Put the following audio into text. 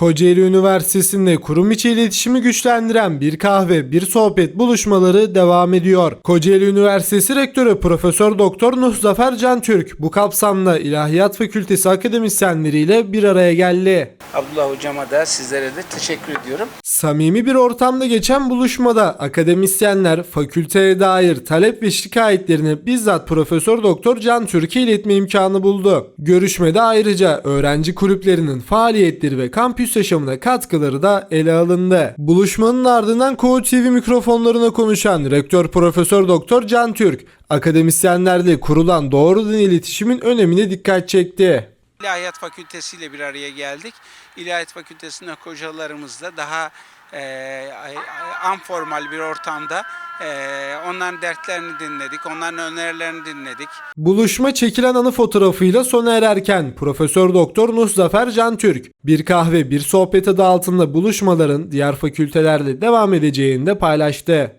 Kocaeli Üniversitesi'nde kurum içi iletişimi güçlendiren bir kahve, bir sohbet buluşmaları devam ediyor. Kocaeli Üniversitesi Rektörü Profesör Doktor Nuh Zafer Can Türk bu kapsamda İlahiyat Fakültesi akademisyenleriyle bir araya geldi. Abdullah hocama da sizlere de teşekkür ediyorum. Samimi bir ortamda geçen buluşmada akademisyenler fakülteye dair talep ve şikayetlerini bizzat Profesör Doktor Can Türk'e iletme imkanı buldu. Görüşmede ayrıca öğrenci kulüplerinin faaliyetleri ve kampüs yaşamına katkıları da ele alındı. Buluşmanın ardından Koğuş TV mikrofonlarına konuşan Rektör Profesör Doktor Can Türk, akademisyenlerle kurulan doğrudan iletişimin önemine dikkat çekti. İlahiyat Fakültesi ile bir araya geldik. İlahiyat Fakültesi'nde hocalarımızla daha e, anformal bir ortamda e, onların dertlerini dinledik, onların önerilerini dinledik. Buluşma çekilen anı fotoğrafıyla sona ererken Profesör Doktor Nuh Zafer Can Türk bir kahve bir sohbet adı altında buluşmaların diğer fakültelerle devam edeceğini de paylaştı.